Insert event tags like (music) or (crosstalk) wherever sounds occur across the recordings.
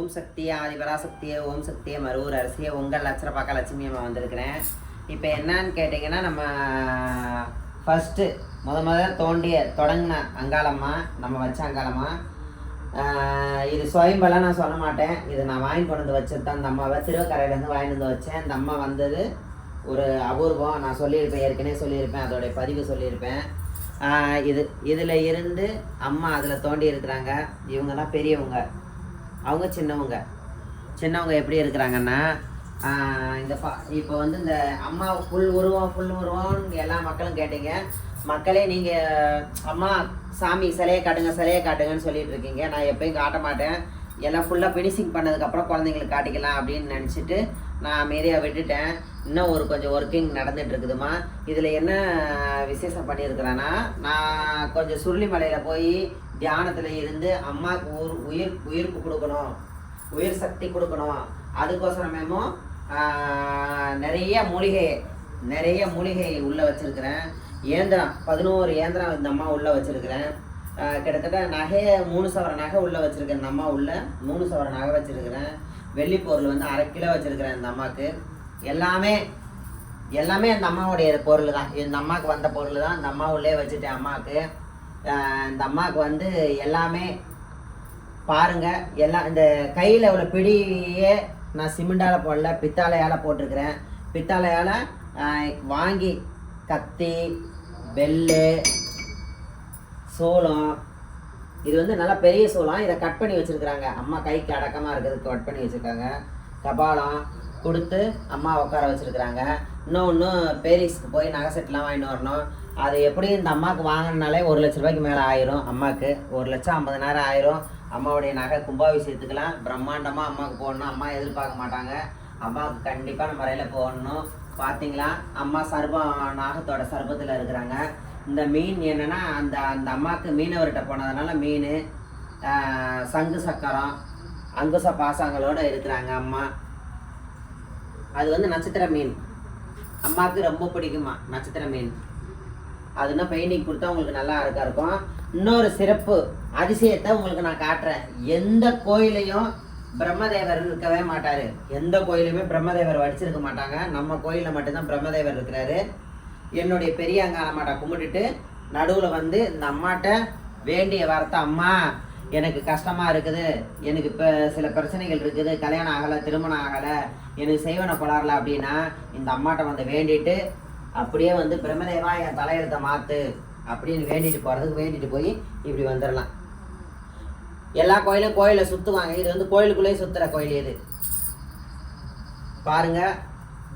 ஓம் சக்தியா ஆதிபராசக்தியே ஓம் சக்தியே மருவூர் அரசியே உங்கள் லட்சரப்பாக்க லட்சுமி அம்மா வந்திருக்கிறேன். இப்போ என்னன்னு கேட்டிங்கன்னா நம்ம ஃபஸ்ட்டு முத முத தோண்டிய தொடங்கின அங்காளம்மா நம்ம வச்ச அங்காளம்மா. இது சுயம்பெல்லாம் நான் சொல்ல மாட்டேன். இது நான் வாங்கி கொண்டு வந்து வச்சது தான் இந்த அம்மாவை. திருவக்கரையிலேருந்து வாங்கிட்டு வந்து வச்சேன். இந்த அம்மா வந்தது ஒரு அபூர்வம். நான் சொல்லியிருப்பேன் ஏற்கனவே சொல்லியிருப்பேன். அதோடைய பதிவு சொல்லியிருப்பேன். இது இதில் இருந்து அம்மா அதில் தோண்டி இருக்கிறாங்க. இவங்கெல்லாம் பெரியவங்க. அவங்க சின்னவங்க. சின்னவங்க எப்படி இருக்கிறாங்கன்னா இந்த பா இப்போ வந்து இந்த அம்மா ஃபுல் உருவம் ஃபுல் உருவம்னு எல்லா மக்களும் கேட்டீங்க. மக்களே நீங்கள் அம்மா சாமி சிலையை காட்டுங்க சிலையை காட்டுங்கன்னு சொல்லிட்டு இருக்கீங்க. நான் எப்பயும் காட்ட மாட்டேன். எல்லாம் ஃபுல்லாக ஃபினிஷிங் பண்ணதுக்கப்புறம் குழந்தைங்களுக்கு காட்டிக்கலாம் அப்படின்னு நினச்சிட்டு நான் அமைதியாக விட்டுட்டேன். இன்னும் ஒரு கொஞ்சம் ஒர்க்கிங் நடந்துட்டு இருக்குதுமா இதில் என்ன விசேஷம் பண்ணியிருக்கிறேன்னா நான் கொஞ்சம் சுருளிமலையில் போய் தியானத்தில் இருந்து அம்மாவுக்கு ஒரு உயிர் உயிர்ப்பு கொடுக்கணும். உயிர் சக்தி கொடுக்கணும். அதுக்கோசரமேமோ நிறைய மூலிகை நிறைய மூலிகை உள்ளே வச்சுருக்கிறேன். இயந்திரம் பதினோரு இயந்திரம் இந்த அம்மா உள்ளே வச்சுருக்கிறேன். கிட்டத்தட்ட நகையை மூணு சவர நகை உள்ளே வச்சுருக்கேன் இந்த அம்மா உள்ளே மூணு சவர நகை வச்சுருக்கிறேன். வெள்ளி பொருள் வந்து அரை கிலோ வச்சுருக்கிறேன் இந்த அம்மாவுக்கு எல்லாமே எல்லாமே அந்த அம்மாவுடைய பொருள் தான் இந்த அம்மாவுக்கு வந்த பொருள் தான் இந்த அம்மா உள்ளே வச்சுட்டேன் அம்மாவுக்கு இந்த அம்மாவுக்கு வந்து எல்லாமே பாருங்கள் எல்லாம் இந்த கையில் உள்ள பிடியே நான் சிமெண்டால் போடல பித்தாளையால் போட்டிருக்கிறேன். பித்தாலையால் வாங்கி கத்தி பெல்லு சோளம். இது வந்து நல்லா பெரிய சோளம். இதை கட் பண்ணி வச்சுருக்குறாங்க. அம்மா கைக்கு அடக்கமாக இருக்கிறது கட் பண்ணி வச்சுருக்காங்க. கபாலம் கொடுத்து அம்மா உட்கார வச்சுருக்குறாங்க. இன்னொன்று பேரிஸ்க்கு போய் நகை செட்லாம் வாங்கிட்டு வரணும். அது எப்படியும் இந்த அம்மாவுக்கு வாங்கினாலே ஒரு லட்ச ரூபாய்க்கு மேலே ஆயிரும் அம்மாவுக்கு ஒரு லட்சம் ஐம்பதனாயிரம் ஆயிரும். அம்மாவுடைய நகை கும்பாபிஷேகத்துக்கெலாம் பிரம்மாண்டமாக அம்மாவுக்கு போடணும். அம்மா எதிர்பார்க்க மாட்டாங்க. அம்மாவுக்கு கண்டிப்பாக நம்ம முறையில் போடணும். பார்த்தீங்களா அம்மா சர்பம் நாகத்தோட சர்பத்தில் இருக்கிறாங்க. இந்த மீன் என்னென்னா அந்த அந்த அம்மாவுக்கு மீனவர்கிட்ட போனதுனால மீன் சங்கு சக்கரம் அங்குச பாசங்களோடு இருக்கிறாங்க அம்மா. அது வந்து நட்சத்திர மீன். அம்மாவுக்கு ரொம்ப பிடிக்குமா நட்சத்திர மீன்? அதுனா பெயிண்டிங் கொடுத்தா உங்களுக்கு நல்லா இருக்கா இருக்கும். இன்னொரு சிறப்பு அதிசயத்தை உங்களுக்கு நான் காட்டுறேன். எந்த கோயிலையும் பிரம்மதேவர் இருக்கவே மாட்டார். எந்த கோயிலுமே பிரம்மதேவர் வடிச்சிருக்க மாட்டாங்க. நம்ம கோயிலில் மட்டும்தான் பிரம்மதேவர் இருக்கிறாரு. என்னுடைய பெரிய அங்காளம்மாட்ட கும்பிட்டுட்டு நடுவில் வந்து இந்த அம்மாட்ட வேண்டிய வார்த்தை அம்மா எனக்கு கஷ்டமாக இருக்குது எனக்கு இப்போ சில பிரச்சனைகள் இருக்குது கல்யாணம் ஆகலை திருமணம் ஆகலை எனக்கு செய்வன கொளாரல அப்படின்னா இந்த அம்மாட்ட வந்து வேண்டிட்டு அப்படியே வந்து பிரம்மதேவா என் தலையெழுத்தை மாற்று அப்படின்னு வேண்டிட்டு போகிறதுக்கு வேண்டிட்டு போய் இப்படி வந்துடலாம் எல்லா கோயிலும் கோயிலை சுற்றுவாங்க இது வந்து கோயிலுக்குள்ளேயே சுற்றுற கோயில் இது. பாருங்கள்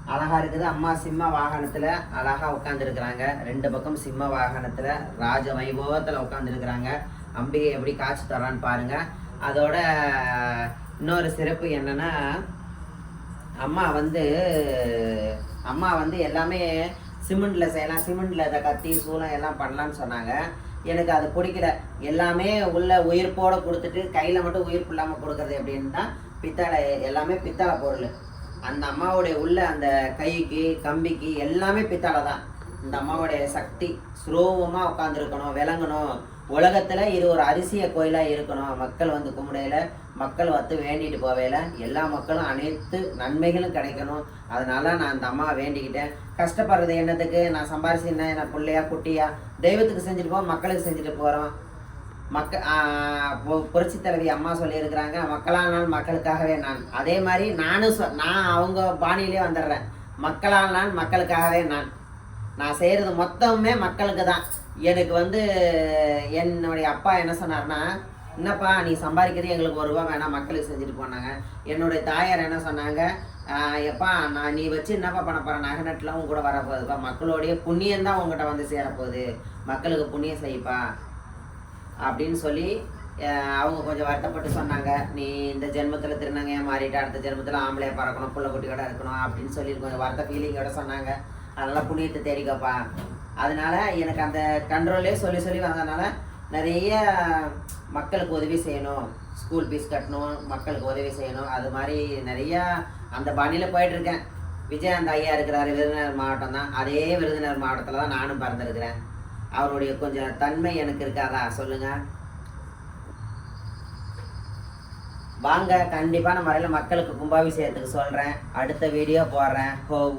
அழகாக இருக்குது. அம்மா சிம்ம வாகனத்தில் அழகா உட்காந்துருக்குறாங்க ரெண்டு பக்கம் சிம்ம வாகனத்தில் ராஜ வைபவத்தில் உட்காந்துருக்குறாங்க அம்பிகை எப்படி காய்ச்சி தரான்னு பாருங்க. அதோட இன்னொரு சிறப்பு என்னென்னா அம்மா வந்து அம்மா வந்து எல்லாமே சிமெண்ட்டில் செய்யலாம் சிமெண்ட்டில் இதை கத்தி சூளம் எல்லாம் பண்ணலான்னு சொன்னாங்க. எனக்கு அது பிடிக்கல. எல்லாமே உள்ள உயிர்ப்போடு கொடுத்துட்டு கையில் மட்டும் உயிர்ப்பு இல்லாமல் கொடுக்குறது எப்படின்னு தான் பித்தளை எல்லாமே பித்தளை பொருள். அந்த அம்மாவுடைய உள்ள அந்த கைக்கு கம்பிக்கு எல்லாமே பித்தளை தான். இந்த அம்மாவுடைய சக்தி ஸ்லோவமா உட்காந்துருக்கணும் விளங்கணும். உலகத்தில் இது ஒரு அரிசிய கோயிலாக இருக்கணும். மக்கள் வந்து கும்பிடையில மக்கள் வந்து வேண்டிட்டு போவேல. எல்லா மக்களும் அனைத்து நன்மைகளும் கிடைக்கணும். அதனால நான் அந்த அம்மா வேண்டிக்கிட்டேன். கஷ்டப்படுறது என்னத்துக்கு? நான் சம்பாரிச்சு என்ன பிள்ளையா குட்டியா? தெய்வத்துக்கு செஞ்சுட்டு போக மக்களுக்கு செஞ்சுட்டு போகிறோம் மக்க புரட்சி தலைவி அம்மா சொல்லியிருக்கிறாங்க மக்களானால் மக்களுக்காகவே நான். அதே மாதிரி நானும் சொ நான் அவங்க பாணியிலே வந்துடுறேன். மக்களால் நான் மக்களுக்காகவே நான். நான் செய்கிறது மொத்தமுமே மக்களுக்கு தான். எனக்கு வந்து என்னுடைய அப்பா என்ன சொன்னார்னா என்னப்பா நீ சம்பாதிக்கிறது எங்களுக்கு ஒரு ரூபா வேணாம் மக்களுக்கு செஞ்சுட்டு போனாங்க. என்னுடைய தாயார் என்ன சொன்னாங்க எப்பா நான் நீ வச்சு என்னப்பா பண்ண போகிறேன் நகை நட்டுலாம் உங்க கூட வரப்போகுதுப்பா. மக்களுடைய புண்ணியம் தான் உங்ககிட்ட வந்து சேரப்போகுது. மக்களுக்கு புண்ணியம் செய்ப்பா. அப்படின்னு சொல்லி அவங்க கொஞ்சம் வருத்தப்பட்டு சொன்னாங்க. நீ இந்த ஜென்மத்தில் திருநங்கையை மாறிட்டு அடுத்த ஜென்மத்தில் ஆம்பளையாக பறக்கணும் புள்ள குட்டியோட இருக்கணும் அப்படின்னு சொல்லி கொஞ்சம் வருத்த ஃபீலிங்கோட சொன்னாங்க. அதெல்லாம் புண்ணியத்தை தேடிக்கப்பா. அதனால எனக்கு அந்த கண்ட்ரோலே சொல்லி சொல்லி வந்ததுனால நிறைய மக்களுக்கு உதவி செய்யணும். ஸ்கூல் ஃபீஸ் கட்டணும் மக்களுக்கு உதவி செய்யணும். அது மாதிரி நிறையா அந்த பாணியில் போயிட்டுருக்கேன் விஜயாந்த் ஐயா இருக்கிறாரு விருதுநகர் மாவட்டம் தான் அதே விருதுநகர் மாவட்டத்தில் தான் நானும் பிறந்திருக்கிறேன். அவருடைய கொஞ்சம் தன்மை எனக்கு இருக்காதா? சொல்லுங்கள் வாங்க கண்டிப்பான முறையில் மக்களுக்கு கும்பாபிஷேகத்துக்கு சொல்கிறேன் அடுத்த வீடியோ போடுறேன். ஹோ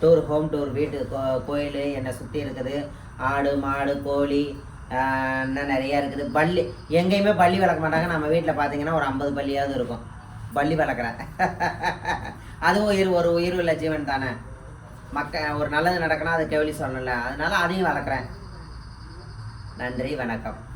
டூர் ஹோம் டூர் வீட்டு கோ- கோயில் என்னை சுற்றி இருக்குது. ஆடு மாடு கோழி இன்னும் நிறையா இருக்குது. பள்ளி எங்கேயுமே பள்ளி வளர்க்க மாட்டாங்க. நம்ம வீட்டில் பார்த்தீங்கன்னா ஒரு ஐம்பது பள்ளியாவது இருக்கும். பள்ளி வளர்க்குறேன் (laughs) அதுவும் உயிர் ஒரு உயிர் உள்ள ஜீவன் தானே. மக்க ஒரு நல்லது நடக்கணும் அது கேள்வி சொல்லணும்ல அதனால அதையும் வளர்க்குறேன். நன்றி வணக்கம்.